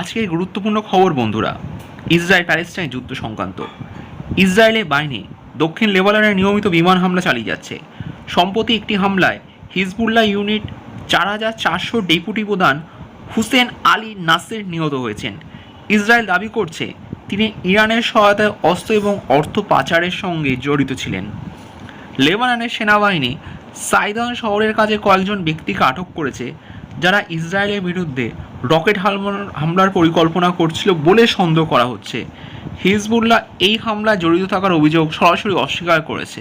আজকের গুরুত্বপূর্ণ খবর, বন্ধুরা, ইসরায়েল প্যালেস্টাইন যুদ্ধ সংক্রান্ত। ইসরায়েলের বাহিনী দক্ষিণ লেবাননে নিয়মিত বিমান হামলা চালিয়ে যাচ্ছে। সম্প্রতি একটি হামলায় হিজবুল্লাহ ইউনিট চার হাজার চারশো ডেপুটি প্রধান হুসেন আলী নাসের নিহত হয়েছেন। ইসরায়েল দাবি করছে, তিনি ইরানের সহায়তায় অস্ত্র এবং অর্থ পাচারের সঙ্গে জড়িত ছিলেন। লেবাননের সেনাবাহিনী সাইদান শহরের কাছে কয়েকজন ব্যক্তিকে আটক করেছে। যারা ইসরায়েলের বিরুদ্ধে রকেট হামলার হামলার পরিকল্পনা করছিল বলে সন্দেহ করা হচ্ছে। হিজবুল্লাহ এই হামলায় জড়িত থাকার অভিযোগ সরাসরি অস্বীকার করেছে।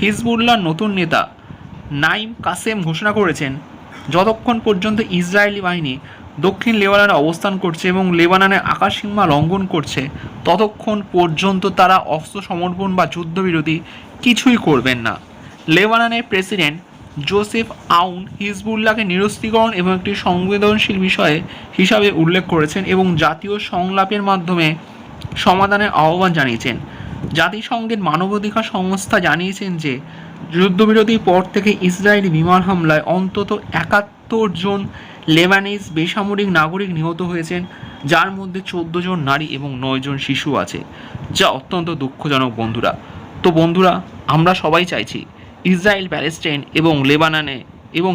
হিজবুল্লাহ নতুন নেতা নাইম কাসেম ঘোষণা করেছেন, যতক্ষণ পর্যন্ত ইসরায়েলি বাহিনী দক্ষিণ লেবাননে অবস্থান করছে এবং লেবাননের আকাশসীমা লঙ্ঘন করছে, ততক্ষণ পর্যন্ত তারা অস্ত্র সমর্পণ বা যুদ্ধবিরতি কিছুই করবেন না। লেবাননের প্রেসিডেন্ট জোসেফ আউন হিজবুল্লাহকে নিরস্ত্রীকরণ এবং একটি সংবেদনশীল বিষয়ে হিসাবে উল্লেখ করেছেন এবং জাতীয় সংলাপের মাধ্যমে সমাধানের আহ্বান জানিয়েছেন। জাতিসংঘের মানবাধিকার সংস্থা জানিয়েছেন যে, যুদ্ধবিরতির পর থেকে ইসরায়েলি বিমান হামলায় অন্তত একাত্তর জন লেবানিজ বেসামরিক নাগরিক নিহত হয়েছেন, যার মধ্যে চোদ্দ জন নারী এবং নয় জন শিশু আছে, যা অত্যন্ত দুঃখজনক বন্ধুরা। তো বন্ধুরা, আমরা সবাই চাইছি ইসরায়েল, প্যালেস্টাইন এবং লেবাননে এবং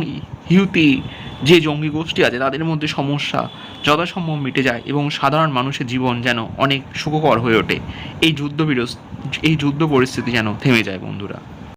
হিউতি যে জঙ্গি গোষ্ঠী আছে, তাদের মধ্যে সমস্যা যথাসম্ভব মিটে যায় এবং সাধারণ মানুষের জীবন যেন অনেক সুখকর হয়ে ওঠে। এই যুদ্ধ এই যুদ্ধ পরিস্থিতি যেন থেমে যায়, বন্ধুরা।